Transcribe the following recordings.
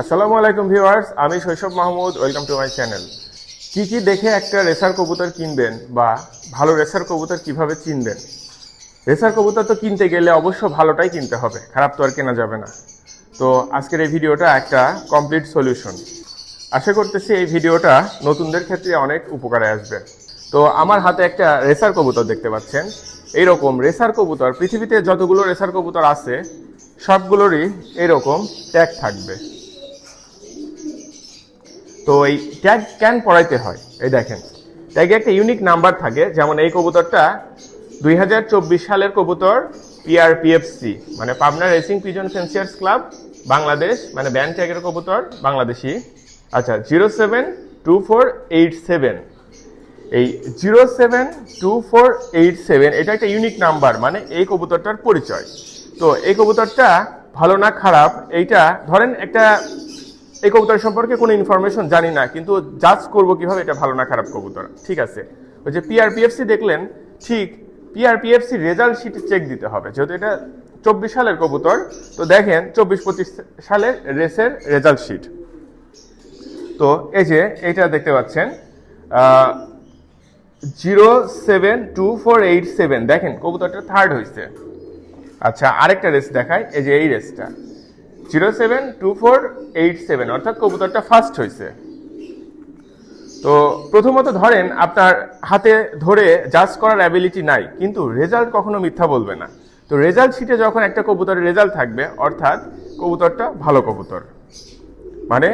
আসসালামু আলাইকুম ভিউয়ার্স, আমি Shoishob Mahmud, welcome to my channel. কি কি দেখে একটা রেসার কবুতর কিনবেন বা ভালো রেসার কবুতর কীভাবে চিনবেন? রেসার কবুতর তো কিনতে গেলে অবশ্য ভালোটাই কিনতে হবে, খারাপ তো আর কেনা যাবে না। তো আজকের এই ভিডিওটা একটা কমপ্লিট সলিউশন আশা করতেছি এই ভিডিওটা নতুনদের ক্ষেত্রে অনেক উপকারে আসবে। তো আমার হাতে একটা রেসার কবুতর দেখতে পাচ্ছেন। এইরকম রেসার কবুতর, পৃথিবীতে যতগুলো রেসার কবুতর আছে, সবগুলোরই এরকম ট্যাগ থাকবে। তো এই ট্যাগ কেন পড়াইতে হয়, এই দেখেন। ট্যাগে একটা ইউনিক নাম্বার থাকে, যেমন এই কবুতরটা দুই হাজার চব্বিশ সালের কবুতর পিআরপিএফসি মানে Pabna racing pigeon fanciers club Bangladesh মানে ব্যান্ড ট্যাগের কবুতর, বাংলাদেশি। আচ্ছা zero seven two four eight seven এই zero seven two four eight seven এটা একটা ইউনিক নাম্বার মানে এই কবুতরটার পরিচয়। তো এই কবুতরটা ভালো না খারাপ, এইটা ধরেন একটা এই কবুতর সম্পর্কে কোনো ইনফরমেশন জানি না, কিন্তু জাজ করব কীভাবে এটা ভালো না খারাপ কবুতর। ঠিক আছে? ওই যে পিআরপিএফসি দেখলেন, ঠিক পিআরপিএফসি রেজাল্ট শিট চেক দিতে হবে। যেহেতু এটা চব্বিশ সালের কবুতর, তো দেখেন চব্বিশ পঁচিশ সালের রেসের রেজাল্ট শিট তো এই যে এইটা দেখতে পাচ্ছেন zero seven two four eight seven দেখেন, কবুতরটা থার্ড হয়েছে আচ্ছা আরেকটা রেস দেখায় এই যে এই রেসটা zero seven two four eight seven, অর্থাৎ কবুতরটা ফার্স্ট হয়েছে তো প্রথমত ধরেন, আপনার হাতে ধরে জাজ করার অ্যাবিলিটি নাই, কিন্তু রেজাল্ট কখনো মিথ্যা বলবে না। তো রেজাল্ট শিটে যখন একটা কবুতরের রেজাল্ট থাকবে, অর্থাৎ কবুতরটা ভালো কবুতর। মানে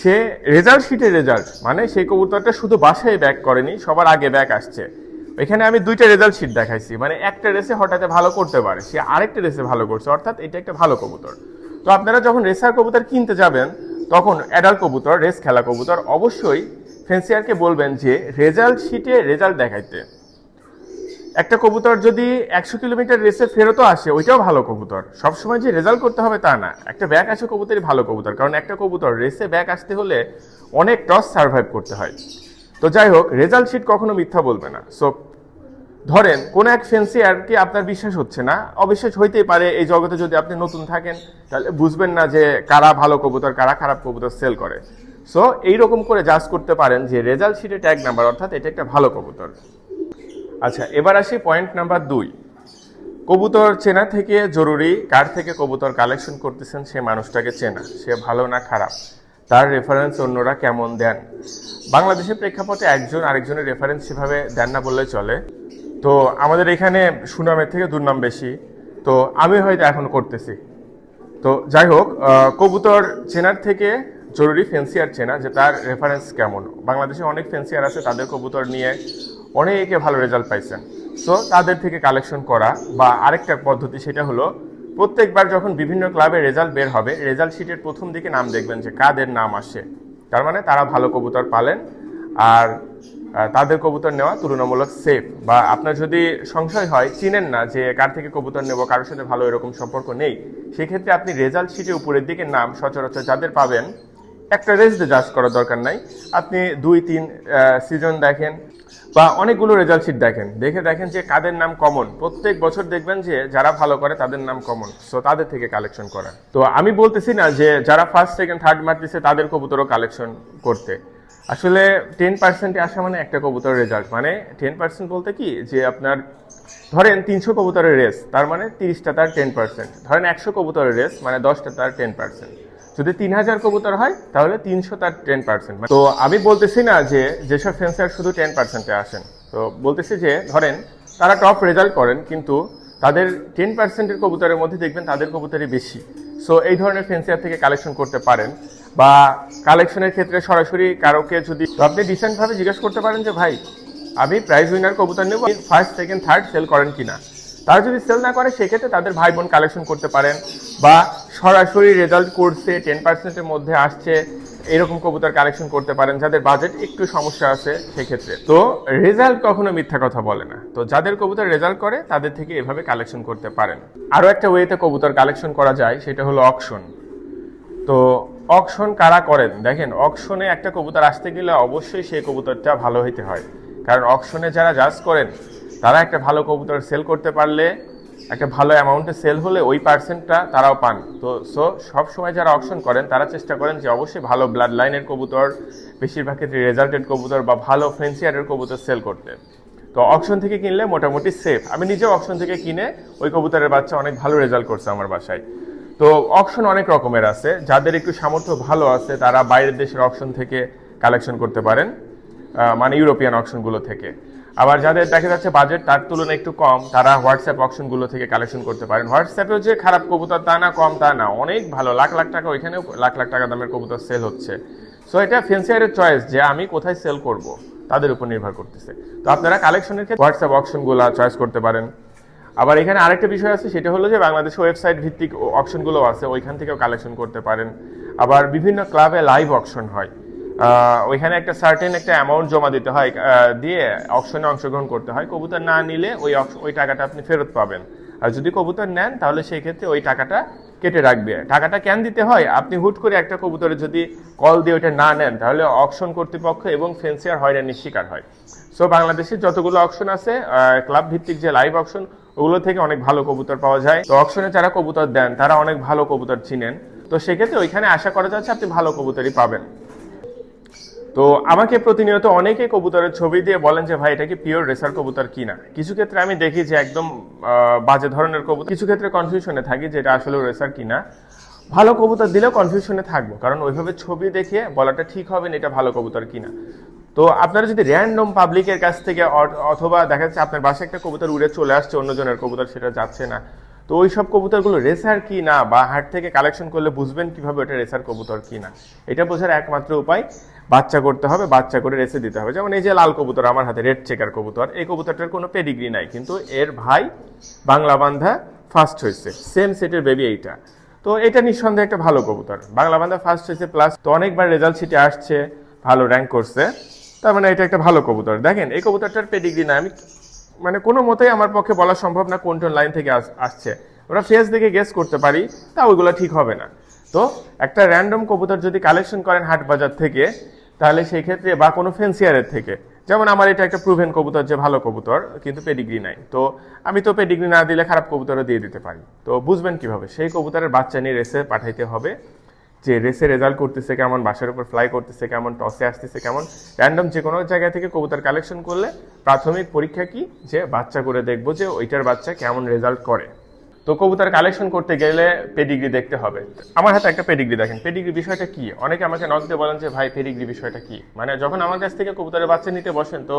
সে রেজাল্ট শিটের রেজাল্ট মানে সেই কবুতরটা শুধু বাসায় ব্যাক করেনি, সবার আগে ব্যাক আসছে। এখানে আমি দুইটা রেজাল্ট শিট দেখাইছি মানে একটা রেসে হঠাৎ ভালো করতে পারে, সে আরেকটা রেসে ভালো করছে, অর্থাৎ এটা একটা ভালো কবুতর। তো আপনারা যখন রেসার কবুতর কিনতে যাবেন, তখন অ্যাডাল্ট কবুতর, রেস খেলা কবুতর অবশ্যই ফেন্সিয়ারকে বলবেন যে রেজাল্ট শিটে রেজাল্ট দেখাইতে। একটা কবুতর যদি একশো কিলোমিটার রেসে ফেরতও আসে, ওইটাও ভালো কবুতর। সবসময় যে রেজাল্ট করতে হবে তা না। একটা ব্যাক আসে কবুতরই ভালো কবুতর। কারণ একটা কবুতর রেসে ব্যাক আসতে হলে অনেক টস সার্ভাইভ করতে হয়। তো যাই হোক রেজাল্ট শিট কখনো মিথ্যা বলবে না। সো ধরেন, কোন এক ফেন্সিয়ারকে আপনার বিশ্বাস হচ্ছে না। অবিশ্বাস হইতেই পারে এই জগতে যদি আপনি নতুন থাকেন, তাহলে বুঝবেন না যে কারা ভালো কবুতর, কারা খারাপ কবুতর সেল করে। সো এইরকম করে জাজ করতে পারেন যে রেজাল্ট শিটে ট্যাগ নাম্বার অর্থাৎ এটা একটা ভালো কবুতর। আচ্ছা এবার আসি পয়েন্ট নাম্বার দুই। কবুতর চেনা থেকে জরুরি, কার থেকে কবুতর কালেকশন করতেছেন সে মানুষটাকে চেনা। সে ভালো না খারাপ? তার রেফারেন্স অন্যরা কেমন দেন? বাংলাদেশের প্রেক্ষাপটে একজন আরেকজনের রেফারেন্স সেভাবে দেন না বললে চলে। তো আমাদের এখানে সুনামের থেকে দুর্নাম বেশি। তো আমি হয়তো এখন করতেছি। তো যাই হোক কবুতর চেনার থেকে জরুরি ফেন্সিয়ার চেনা যে তার রেফারেন্স কেমন। বাংলাদেশে অনেক ফেন্সিয়ার আছে, তাদের কবুতর নিয়ে অনেকে ভালো রেজাল্ট পাইছেন। সো তাদের থেকে কালেকশন করা বা আরেকটা পদ্ধতি সেটা হলো, প্রত্যেকবার যখন বিভিন্ন ক্লাবে রেজাল্ট বের হবে রেজাল্ট শিটের প্রথম দিকে নাম দেখবেন যে কাদের নাম আসে। তার মানে তারা ভালো কবুতর পালেন আর তাদের কবুতর নেওয়া তুলনামূলক সেফ বা আপনার যদি সংশয় হয়, চিনেন না যে কার থেকে কবুতর নেব, কারোর সাথে ভালো এরকম সম্পর্ক নেই, সেক্ষেত্রে আপনি রেজাল্ট শিটে উপরের দিকে নাম সচরাচর যাদের পাবেন, একটা দিয়ে জাজ করার দরকার নাই। আপনি দুই, তিন সিজন দেখেন বা অনেকগুলো রেজাল্ট শিট দেখেন। দেখে দেখেন যে কাদের নাম কমন প্রত্যেক বছর দেখবেন যে যারা ভালো করে তাদের নাম কমন সো তাদের থেকে কালেকশন করা তো আমি বলতেছি না যে যারা ফার্স্ট সেকেন্ড থার্ড মারতেছে তাদের কবুতরও কালেকশন করতে। আসলে টেন পার্সেন্টে আসা মানে একটা কবুতর রেজাল্ট মানে টেন পার্সেন্ট বলতে কি? যে আপনার, ধরেন তিনশো কবুতরের রেস তার মানে তিরিশটা তার টেন পার্সেন্ট ধরেন একশো কবুতরের রেস মানে দশটা তার টেন পার্সেন্ট যদি তিন হাজার কবুতর হয়, তাহলে তিনশো তার টেন পার্সেন্ট তো আমি বলতেছি না যে, যেসব ফেন্সার শুধু টেন পার্সেন্টে আসেন। তো বলতেছি যে, ধরেন তারা টপ রেজাল্ট করেন, কিন্তু তাদের টেন পার্সেন্টের কবুতরের মধ্যে দেখবেন তাদের কবুতরই বেশি। সো এই ধরনের ফেন্সিয়ার থেকে কালেকশন করতে পারেন। বা কালেকশনের ক্ষেত্রে সরাসরি কারোকে যদি আপনি ডিসেন্টভাবে জিজ্ঞেস করতে পারেন যে, ভাই, আমি প্রাইজ উইনার কবুতর নেব ফার্স্ট সেকেন্ড থার্ড সেল করেন কিনা? তারা যদি সেল না করে, সেক্ষেত্রে তাদের ভাই বোন কালেকশন করতে পারেন বা সরাসরি রেজাল্ট করছে টেন পার্সেন্টের মধ্যে আসছে, এরকম কবুতর কালেকশন করতে পারেন, যাদের বাজেট একটু সমস্যা আছে সেক্ষেত্রে। তো রেজাল্ট কখনো মিথ্যা কথা বলে না। তো যাদের কবুতর রেজাল্ট করে, তাদের থেকে এভাবে কালেকশন করতে পারেন। আরও একটা ওয়েতে কবুতর কালেকশন করা যায়, সেটা হলো অকশন তো অকশন কারা করেন? দেখেন অকশনে একটা কবুতর আসতে গেলে অবশ্যই সেই কবুতরটা ভালো হইতে হয়। কারণ অকশনে যারা জাজ করেন, তারা একটা ভালো কবুতর সেল করতে পারলে, একটা ভালো অ্যামাউন্টে সেল হলে ওই পার্সেন্টটা তারাও পান। তো সো সব সময় যারা অকশন করেন, তারা চেষ্টা করেন যে অবশ্যই ভালো ব্লাড লাইনের কবুতর, বেশিরভাগ ক্ষেত্রে রেজাল্টেড কবুতর বা ভালো ফেন্সিয়ারের কবুতর সেল করতে। তো অকশন থেকে কিনলে মোটামুটি সেফ আমি নিজেও অকশন থেকে কিনে ওই কবুতরের বাচ্চা অনেক ভালো রেজাল্ট করছে আমার বাসায়। তো অপশন অনেক রকমের আছে। যাদের একটু সামর্থ্য ভালো আছে, তারা বাইরের দেশের অপশন থেকে কালেকশন করতে পারেন মানে ইউরোপিয়ান অপশনগুলো থেকে। আবার যাদের দেখা যাচ্ছে বাজেট তার তুলনায় একটু কম, তারা হোয়াটসঅ্যাপ অপশনগুলো থেকে কালেকশন করতে পারেন। হোয়াটসঅ্যাপেও যে খারাপ কবুতর তা না, কম তা না, অনেক ভালো। লাখ লাখ টাকা ওইখানেও লাখ লাখ টাকা দামের কবুতর সেল হচ্ছে। সো এটা ফেন্সিয়ারের চয়েস যে আমি কোথায় সেল করব, তাদের উপর নির্ভর করতেছে। তো আপনারা কালেকশনের ক্ষেত্রে হোয়াটসঅ্যাপ অপশনগুলো চয়েস করতে পারেন। আবার এখানে আরেকটা বিষয় আছে, সেটা হলো যে বাংলাদেশে ওয়েবসাইট ভিত্তিক অপশনগুলো আছে, ওইখান থেকেও কালেকশন করতে পারেন। আবার বিভিন্ন ক্লাবে লাইভ অপশন হয়। ওইখানে একটা সার্টেন একটা অ্যামাউন্ট জমা দিতে হয় দিয়ে অপশনে অংশগ্রহণ করতে হয়। কবুতর না নিলে ওই ওই টাকাটা আপনি ফেরত পাবেন। আর যদি কবুতর নেন, তাহলে সেই ক্ষেত্রে ওই টাকাটা কেটে রাখবে। টাকাটা কেন দিতে হয়? আপনি হুট করে একটা কবুতরে যদি কল দিয়ে ওইটা না নেন, তাহলে অকশন কর্তৃপক্ষ এবং ফেন্সিয়ার হয়রানির শিকার হয়। সো বাংলাদেশে যতগুলো অকশন আছে ক্লাব ভিত্তিক যে লাইভ অকশন ওগুলো থেকে অনেক ভালো কবুতর পাওয়া যায়। তো অকশনে যারা কবুতর দেন, তারা অনেক ভালো কবুতর চিনেন। তো সেক্ষেত্রে ওইখানে আশা করা যাচ্ছে আপনি ভালো কবুতরই পাবেন। তো আমাকে প্রতিনিয়ত অনেকে কবুতরের ছবি দিয়ে বলেন যে, ভাই, এটা কি পিওর রেসার কবুতর কিনা? কিছু ক্ষেত্রে আমি দেখি যে একদম বাজে ধরনের কবুতর। কিছু ক্ষেত্রে কনফিউশনে থাকি যে, এটা আসলে রেসার কিনা? ভালো কবুতর দিলেও কনফিউশনে থাকব। কারণ ওইভাবে ছবি দেখে বলাটা ঠিক হবে না, এটা ভালো কবুতর কিনা? তো আপনারা যদি র্যান্ডম পাবলিকের কাছ থেকে অথবা দেখা যাচ্ছে আপনার বাসায় একটা কবুতর উড়ে চলে আসছে অন্যজনের কবুতর সেটা যাচ্ছে না। তো ওই সব কবুতরগুলো রেসার কি না বা হাট থেকে কালেকশন করলে বুঝবেন কীভাবে ওটা রেসার কবুতর কি না? এটা বোঝার একমাত্র উপায়, বাচ্চা করতে হবে, বাচ্চা করে রেসে দিতে হবে। যেমন এই যে লাল কবুতর, আমার হাতে রেড চেকার কবুতর, এই কবুতরটার কোনো পেডিগ্রি নাই। কিন্তু এর ভাই বাংলা বান্ধা ফার্স্ট হয়েছে। সেম সেটের বেবি এইটা। তো এটা নিঃসন্দেহে একটা ভালো কবুতর। বাংলা বান্ধা ফার্স্ট হয়েছে প্লাস তো অনেকবার রেজাল্ট শিটে আসছে, ভালো র্যাঙ্ক করছে। তার মানে এটা একটা ভালো কবুতর। দেখেন, এই কবুতরটার পেডিগ্রি না আমি মানে কোনো মতেই আমার পক্ষে বলা সম্ভব না কোন কোন লাইন থেকে আস- আসছে। ওরা ফেস দেখে গেস করতে পারি, তা ওইগুলো ঠিক হবে না। তো একটা র্যান্ডম কবুতর যদি কালেকশন করেন হাট বাজার থেকে, তাহলে সেই ক্ষেত্রে বা কোনো ফেন্সিয়ারের থেকে, যেমন আমার এটা একটা প্রুভেন কবুতর যে ভালো কবুতর, কিন্তু পেডিগ্রি নাই। তো আমি তো পেডিগ্রি না দিলে খারাপ কবুতরও দিয়ে দিতে পারি। তো বুঝবেন কীভাবে? সেই কবুতরের বাচ্চা নিয়ে রেসে পাঠাইতে হবে। যে রেসে রেজাল্ট করতেছে কেমন, বাসার উপর ফ্লাই করতেছে কেমন টসে আসতেছে কেমন র্যান্ডম যে কোনো জায়গা থেকে কবুতর কালেকশন করলে প্রাথমিক পরীক্ষা কি? যে বাচ্চা করে দেখব যে ওইটার বাচ্চা কেমন রেজাল্ট করে। তো কবুতর কালেকশন করতে গেলে পেডিগ্রি দেখতে হবে। আমার হাতে একটা পেডিগ্রি দেখেন। পেডিগ্রি বিষয়টা কি? অনেকে আমাকে নক দিয়ে বলেন যে, ভাই পেডিগ্রি বিষয়টা কি? মানে যখন আমার কাছ থেকে কবুতরের বাচ্চা নিতে বসেন, তো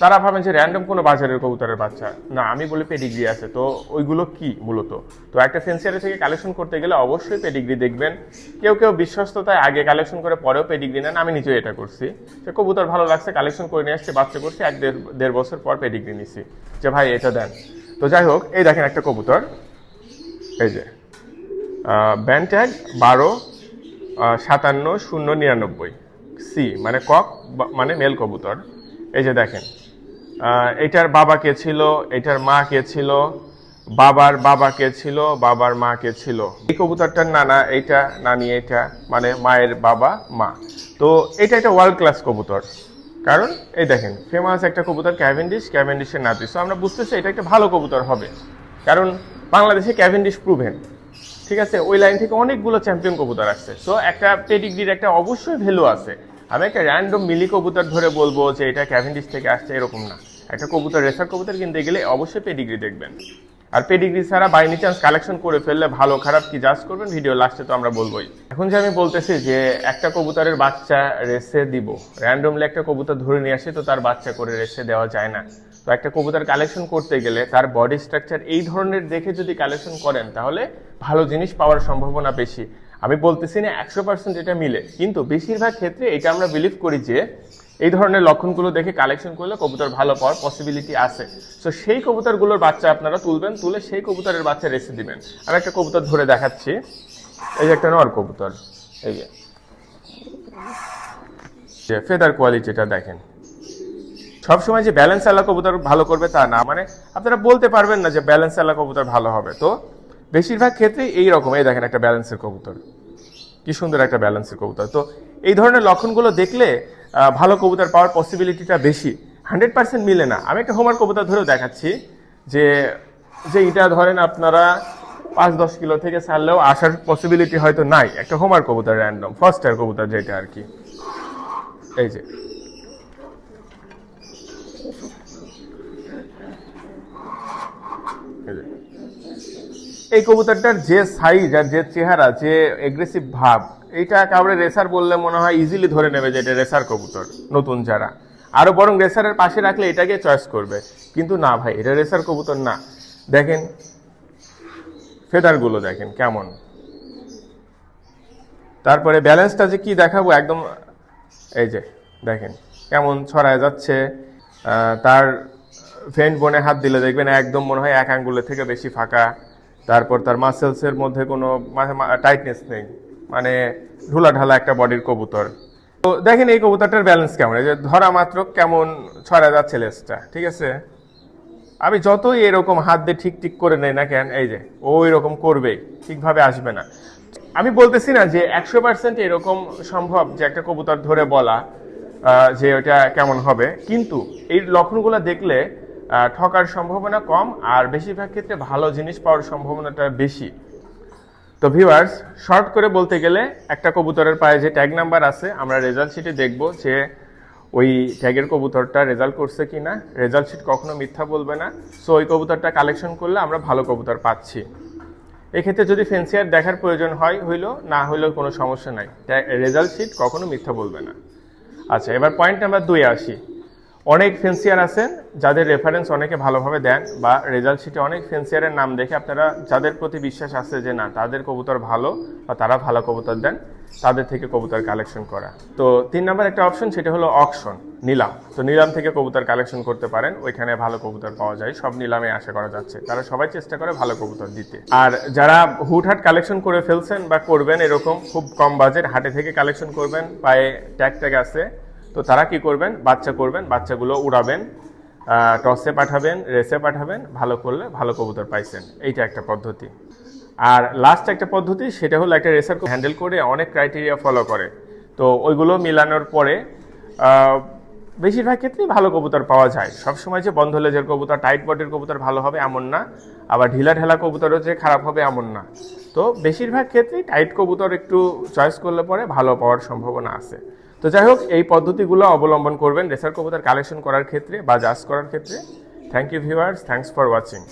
তারা ভাবেন যে র্যান্ডম কোনো বাজারের কবুতরের বাচ্চা। না, আমি বলি পেডিগ্রি আছে। তো ওইগুলো কি মূলত? তো একটা ফেন্সিয়ারের থেকে কালেকশন করতে গেলে অবশ্যই পেডিগ্রি দেখবেন। কেউ কেউ বিশ্বস্ততায় আগে কালেকশন করে পরেও পেডিগ্রি নেন। আমি নিজেও এটা করছি। যে কবুতর ভালো লাগছে কালেকশন করে নিয়ে আসছে, বাচ্চা করছি, এক দেড় দেড় বছর পর পেডিগ্রি নিছি। যে ভাই, এটা দেন। তো যাই হোক, এই দেখেন একটা কবুতর। এই যে ব্যান্ড বারো সাতান্ন, শূন্য, নিরানব্বই। সি মানে কক মানে মেল কবুতর। এই যে দেখেন এটার বাবা কে ছিল, এটার মা কে ছিল, বাবার বাবা কে ছিল, বাবার মা কে ছিল। এই কবুতরটার নানা এইটা, নানি এটা মানে মায়ের বাবা, মা। তো এটা একটা ওয়ার্ল্ড ক্লাস কবুতর। কারণ, এই দেখেন ফেমাস একটা কবুতর ক্যাভেন্ডিশ ক্যাভেন্ডিশের নাতি। সো আমরা বুঝতেছি এটা একটা ভালো কবুতর হবে। কারণ, বাংলাদেশে ক্যাভেন্ডিশ প্রুভেন ঠিক আছে? ওই লাইন থেকে অনেকগুলো চ্যাম্পিয়ন কবুতর আসছে। সো একটা পেডিগ্রির একটা অবশ্যই ভ্যালু আছে। আমি একটা র্যান্ডম মিলি কবুতর ধরে বলব যে এটা ক্যাভেন্ডিশ থেকে আসছে, এরকম না। একটা কবুতর, রেসার কবুতর কিনতে গেলে অবশ্যই পেডিগ্রি দেখবেন। আর পেডিগ্রি ছাড়া বাই নি চান্স কালেকশন করে ফেললে ভালো, খারাপ কি জাজ করবেন? ভিডিও লাস্টে তো আমরা বলবোই। এখন যে আমি বলতেছি যে একটা কবুতরের বাচ্চা রেসে দিব। র্যান্ডমলি একটা কবুতর ধরে নিয়ে আসে, তো তার বাচ্চা করে রেসে দেওয়া যায় না। তো একটা কবুতর কালেকশন করতে গেলে তার বডি স্ট্রাকচার এই ধরনের দেখে যদি কালেকশন করেন, তাহলে ভালো জিনিস পাওয়ার সম্ভাবনা বেশি। আমি বলতেছি না একশো পার্সেন্ট এটা মিলে, কিন্তু বেশিরভাগ ক্ষেত্রে এটা আমরা বিলিভ করি যে এই ধরনের লক্ষণগুলো দেখে কালেকশন করলে কবুতর ভালো পাওয়ার পসিবিলিটি আছে। তো সেই কবুতরগুলোর বাচ্চা আপনারা তুলবেন, তুলে সেই কবুতরের বাচ্চা রেসে দিবেন। আমি একটা কবুতর ধরে দেখাচ্ছি। এই যে একটা নর কবুতর, এই যে। যে ফেদার কোয়ালিটিটা দেখেন। সবসময় যে ব্যালেন্স আলা কবুতর ভালো করবে তা না মানে আপনারা বলতে পারবেন না যে ব্যালেন্স আলা কবুতর ভালো হবে। তো বেশিরভাগ ক্ষেত্রে এই রকম এই দেখেন একটা ব্যালেন্সের কবুতর। কি সুন্দর একটা ব্যালেন্সের কবুতর। তো এই ধরনের লক্ষণগুলো দেখলে ভালো কবুতর পাওয়ার পসিবিলিটিটা বেশি। হান্ড্রেড পার্সেন্ট মিলে না। আমি একটা হোমার কবুতর ধরেও দেখাচ্ছি যে যে এটা ধরেন আপনারা পাঁচ দশ কিলো থেকে ছাড়লেও আসার পসিবিলিটি হয়তো নাই। একটা হোমার কবুতর র্যান্ডম ফার্স্টার কবুতর যেটা আর কি। এই যে। এই কবুতরটার যে সাইজ আর যে চেহারা, যে এগ্রেসিভ ভাব, এইটা কাউরে রেসার বললে মনে হয় ইজিলি ধরে নেবে যে এটা রেসার কবুতর, নতুন যারা। আরও বরং রেসারের পাশে রাখলে এটাকে চয়েস করবে। কিন্তু না ভাই, এটা রেসার কবুতর না। দেখেন ফেদারগুলো দেখেন কেমন। তারপরে ব্যালেন্সটা যে কি দেখাবো একদম, এই যে দেখেন কেমন ছড়ায় যাচ্ছে। তার ফ্রেন্ড বনে হাত দিলে দেখবেন একদম মনে হয় এক আঙ্গুলের থেকে বেশি ফাঁকা। তারপর তার মাসেলসের মধ্যে কোনো টাইটনেস নেই। মানে ঢুলা ঢালা একটা বডির কবুতর। তো দেখেন এই কবুতরটার ব্যালেন্স কেমন? যে ধরা মাত্র কেমন ছড়া যাচ্ছে লেসটা ঠিক আছে? আমি যতই এরকম হাত দিয়ে ঠিক ঠিক করে নেই না কেন, এই যে, ও এরকম করবেই ঠিকভাবে আসবে না। আমি বলতেছি না যে একশো পার্সেন্ট এরকম সম্ভব যে একটা কবুতর ধরে বলা যে ওটা কেমন হবে। কিন্তু এই লক্ষণগুলো দেখলে ঠকার সম্ভাবনা কম আর বেশিরভাগ ক্ষেত্রে ভালো জিনিস পাওয়ার সম্ভাবনাটা বেশি। তো ভিউয়ার্স শর্ট করে বলতে গেলে একটা কবুতরের পায়ে যে ট্যাগ নাম্বার আছে, আমরা রেজাল্ট শিটে দেখব যে ওই ট্যাগের কবুতরটা রেজাল্ট করছে কি না রেজাল্ট শিট কখনো মিথ্যা বলবে না। সো ওই কবুতরটা কালেকশন করলে আমরা ভালো কবুতর পাচ্ছি। এক্ষেত্রে যদি ফেন্সিয়ার দেখার প্রয়োজন হয়, হইল, না হইলেও কোনো সমস্যা নাই। রেজাল্ট শিট কখনো মিথ্যা বলবে না। আচ্ছা এবার পয়েন্ট নাম্বার দুই আসি। অনেক ফেন্সিয়ার আছেন, যাদের রেফারেন্স অনেকে ভালোভাবে দেন বা রেজাল্ট শিটে অনেক ফেন্সিয়ারের নাম দেখে আপনারা, যাদের প্রতি বিশ্বাস আছে যে না, তাদের কবুতর ভালো বা তারা ভালো কবুতর দেন, তাদের থেকে কবুতর কালেকশন করা। তো তিন নাম্বার একটা অপশন সেটা হলো অকশন নিলাম। তো নিলাম থেকে কবুতর কালেকশন করতে পারেন, ওইখানে ভালো কবুতর পাওয়া যায়, সব নিলামে আশা করা যাচ্ছে। তারা সবাই চেষ্টা করে ভালো কবুতর দিতে। আর যারা হুটহাট কালেকশন করে ফেলছেন বা করবেন এরকম, খুব কম বাজেট হাটে থেকে কালেকশন করবেন, পায়ে ট্যাগ ট্যাগ আছে তো তারা কি করবেন? বাচ্চা করবেন, বাচ্চাগুলো উড়াবেন টসে পাঠাবেন, রেসে পাঠাবেন, ভালো করলে ভালো কবুতর পাইছেন। এইটা একটা পদ্ধতি। আর লাস্ট একটা পদ্ধতি, সেটা হলো একটা রেসার হ্যান্ডেল করে অনেক ক্রাইটেরিয়া ফলো করে। তো ওইগুলো মিলানোর পরে বেশিরভাগ ক্ষেত্রেই ভালো কবুতর পাওয়া যায়। সবসময় যে বন্ধ লেজের কবুতর টাইট বডির কবুতর ভালো হবে এমন না, আবার ঢিলা ঢেলা কবুতরও যে খারাপ হবে এমন না। তো বেশিরভাগ ক্ষেত্রেই টাইট কবুতর একটু চয়েস করলে পরে ভালো পাওয়ার সম্ভাবনা আছে। তো যাই হোক, এই পদ্ধতিগুলো অবলম্বন করবেন রেসার কবুতর কালেকশন করার ক্ষেত্রে বা জাজ করার ক্ষেত্রে। Thank you viewers thanks for watching